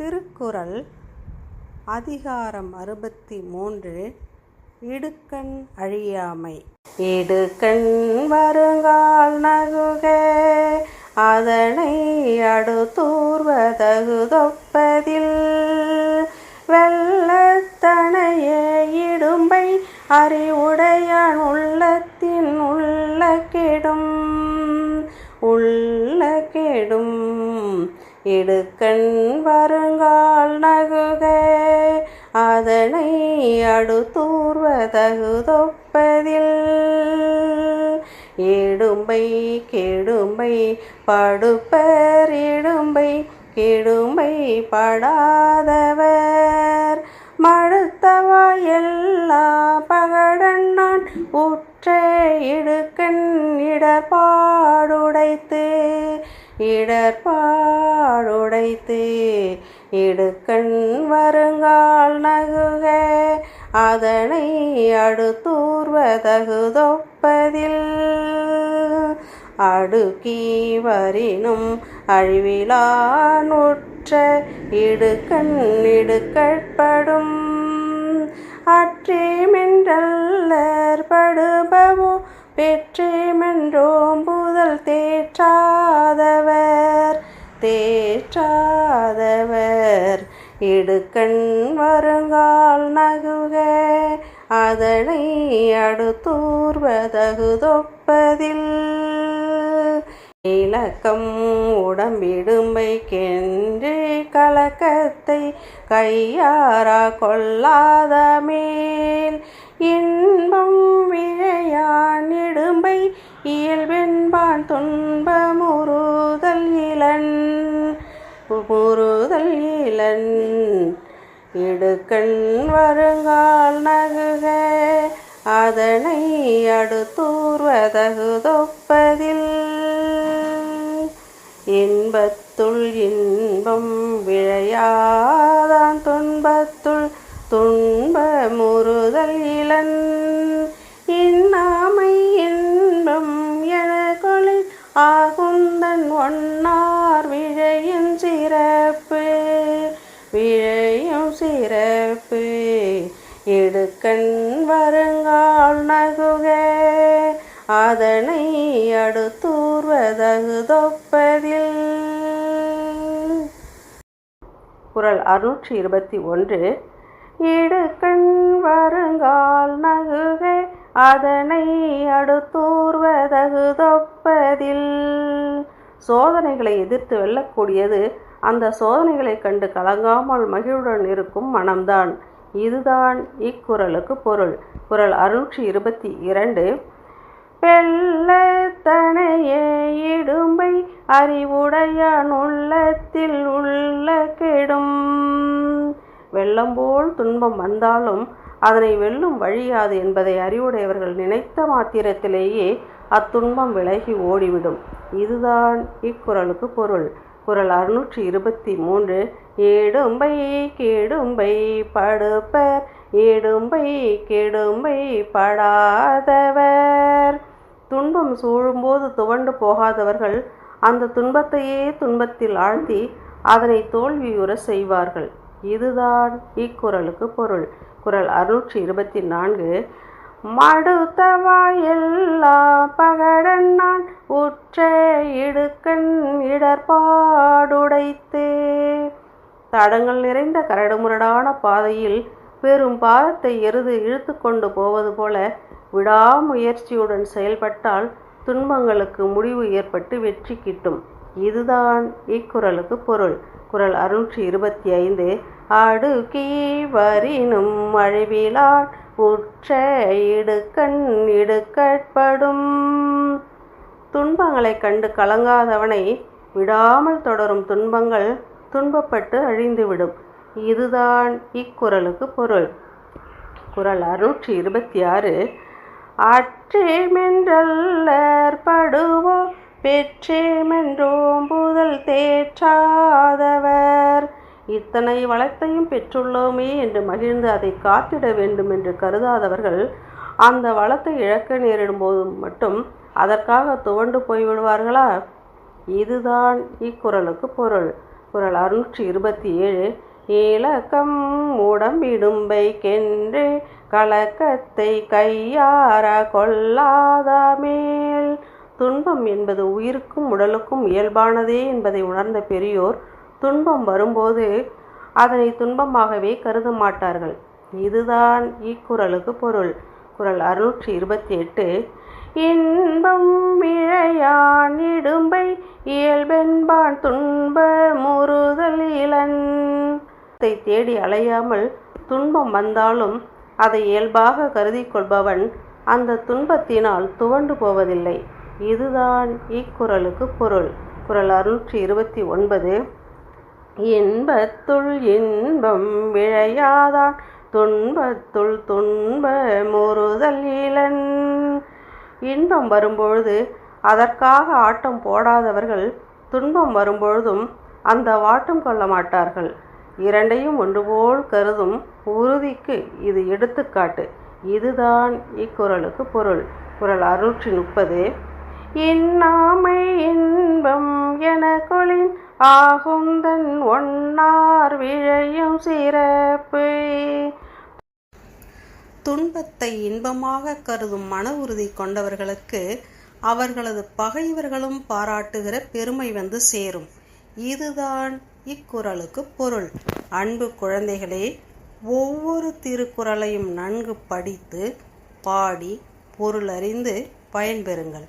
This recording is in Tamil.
திருக்குறள் அதிகாரம் அறுபத்தி மூன்று இடுக்கண் அழியாமை. இடுக்கண் வருங்கால் நகுக அதனை அடுத்தூர்வதகுதொப்பதில் வெள்ளத்தனையே இடும்பை அறிவுடையான் உள்ளத்தின் உள்ள கெடும். உள்ள இடுக்கண் வருங்கால் நகுக அதனை அடுத்தூர்வதகுதொப்பதில். இடும்பை கெடும்பை படுப்பர் இடும்பை கெடும்பை படாதவர். மழுத்தவா எல்லா பகடன்னான் உற்ற இடுக்கண் இடர்பாடுடைத்து இடர்பாடுடைத்து இடுக்கண் வருங்கால் நகுக அதனை அடுத்தூர்வதகுதொப்பதில். அடுக்கி வரினும் அழிவிலானுற்ற இடுக்கண் இடுக்கட்படும். அற்றே படுபவோ பெற்றேமென்றோம் புதல் தேற்றாதவர். தேற்றாதவர். இடுக்கண் வருங்கால் நகுக. அதனை அடுத்தூர்வதகுதொப்பதில். இலக்கம் உடம்பிடும்பைக்கென்று கலக்கத்தை கையாரா கொள்ளாத மேல். இன்பம் விழையான் நெடும்பை இயல்பென்பான் துன்பமுறுதல் இளன் முறுதல் இளன் இடுக்கண் வருங்கால் நகுக அதனை அடுத்தூர்வதகுதொப்பதில் இன்பத்துள் இன்பம் விழையாதான் துன்பத்துள் துன்ப முறுதல் இளன் இன்னாமை இன்பம் என கொலை ஆகுந்தன் ஒன்னார் விழையின் சிறப்பு. விழையும் சிறப்பு. இடுக்கண் வருங்கால் நகுக. அதனை அடுத்தூர்வதகுதொப்பதில் குரல் அறுநூற்றி இருபத்தி ஒன்று. இடுக்கண் வருங்கால் நகுக அதனை அடுத்தூர்வதகுதொப்பதில். சோதனைகளை எதிர்த்து வெல்லக்கூடியது அந்த சோதனைகளை கண்டு கலங்காமல் மகிழுடன் இருக்கும் மனம்தான். இதுதான் இக்குறளுக்கு பொருள். குரல் அறுநூற்றி இருபத்தி இரண்டு. வெள்ளத்தனைய இடும்பை அறிவுடையான் உள்ளத்தில் உள்ள கெடும். வெள்ளம் போல் துன்பம் வந்தாலும் அதனை வெல்லும் வழியாது என்பதை அறிவுடையவர்கள் நினைத்த மாத்திரத்திலேயே அத்துன்பம் விலகி ஓடிவிடும். இதுதான் இக்குறளுக்கு பொருள். குரல் அறுநூற்றி இருபத்தி மூன்று. ஏடும்பை கேடும்பை படுப்பர். ஏடும்பை கெடும்பை படாதவர். துன்பம் சூழும்போது துவண்டு போகாதவர்கள் அந்த துன்பத்தையே துன்பத்தில் ஆழ்த்தி அதனை தோல்வியுற செய்வார்கள். இதுதான் இக்குறளுக்கு பொருள். குரல் அறுநூற்றி இருபத்தி நான்கு. மடுத்தவாயெல்லா பகடன் நான் உற்ற இடுக்கண் இடர்பாடுடைத்து. தடங்கள் நிறைந்த கரடுமுரடான பாதையில் பெரும் பாதத்தை எருது இழுத்து கொண்டு போவது போல விடாமுயற்சியுடன் செயல்பட்டால் துன்பங்களுக்கு முடிவு ஏற்பட்டு வெற்றி கிட்டும். இதுதான் இக்குறளுக்கு பொருள். குரல் அறுநூற்றி இருபத்தி ஐந்து அடுக்கி வரினும் அழிவிலான் உற்ற இடுக்கண் இடுக்கட்படும். துன்பங்களை கண்டு கலங்காதவனை விடாமல் தொடரும் துன்பங்கள் துன்பப்பட்டு அழிந்துவிடும். இதுதான் இக்குறளுக்கு பொருள். குரல் அறுநூற்றி இருபத்தி ஆறு அற்றேமென்றல்லர் படுவோ பெற்றேமென்றோம் புதல் தேற்றாதவர். இத்தனை வளத்தையும் பெற்றுள்ளோமே என்று மகிழ்ந்து அதை காத்திட வேண்டும் என்று கருதாதவர்கள் அந்த வளத்தை இழக்க நேரிடும் போது மட்டும் அதற்காக துவண்டு போய்விடுவார்களா இதுதான் இக்குறளுக்கு பொருள். குரல் அறுநூற்றி இருபத்தி ஏழு இலக்கம் உடம்பிடும்பை கென்று கலக்கத்தை கையார கொள்ளாத மேல் துன்பம் என்பது உயிருக்கும் உடலுக்கும் இயல்பானதே என்பதை உணர்ந்த பெரியோர் துன்பம் வரும்போது அதனை துன்பமாகவே கருத மாட்டார்கள். இதுதான் இக்குறளுக்கு பொருள். குறள் அறுநூற்றி இருபத்தி எட்டு இன்பம் விழையான் இடும்பை இயல்பென்பான் துன்ப முறுதல் இளன் தேடி அலையாமல் துன்பம் வந்தாலும் அதை இயல்பாக கருதி கொள்பவன் அந்த துன்பத்தினால் துவண்டு போவதில்லை. இதுதான் இக்குறளுக்கு பொருள். குரல் அறுநூற்றி இருபத்தி ஒன்பது இன்பத்துள் இன்பம் விழையாதான் துன்பத்துள் துன்ப முறுதல் இளன் இன்பம் வரும்பொழுது அதற்காக ஆட்டம் போடாதவர்கள் துன்பம் வரும்பொழுதும் அந்த வாட்டம் கொள்ள மாட்டார்கள். இரண்டையும் ஒன்றுபோல் கருதும் உறுதிக்கு இது எடுத்துக்காட்டு. இதுதான் இக்குறளுக்கு பொருள். குரல் அறுநூற்றி முப்பது இன்னாமை இன்பம் என கொளின் ஆகுந்தன் ஒன்னார் விழையும் சிறப்பு. துன்பத்தை இன்பமாக கருதும் மன உறுதி கொண்டவர்களுக்கு அவர்களது பகைவர்களும் பாராட்டுகிற பெருமை வந்து சேரும். இதுதான் இக்குறளுக்கு பொருள். அன்பு குழந்தைகளே ஒவ்வொரு திருக்குறளையும் நன்கு படித்து பாடி பொருளறிந்து பயன்பெறுங்கள்.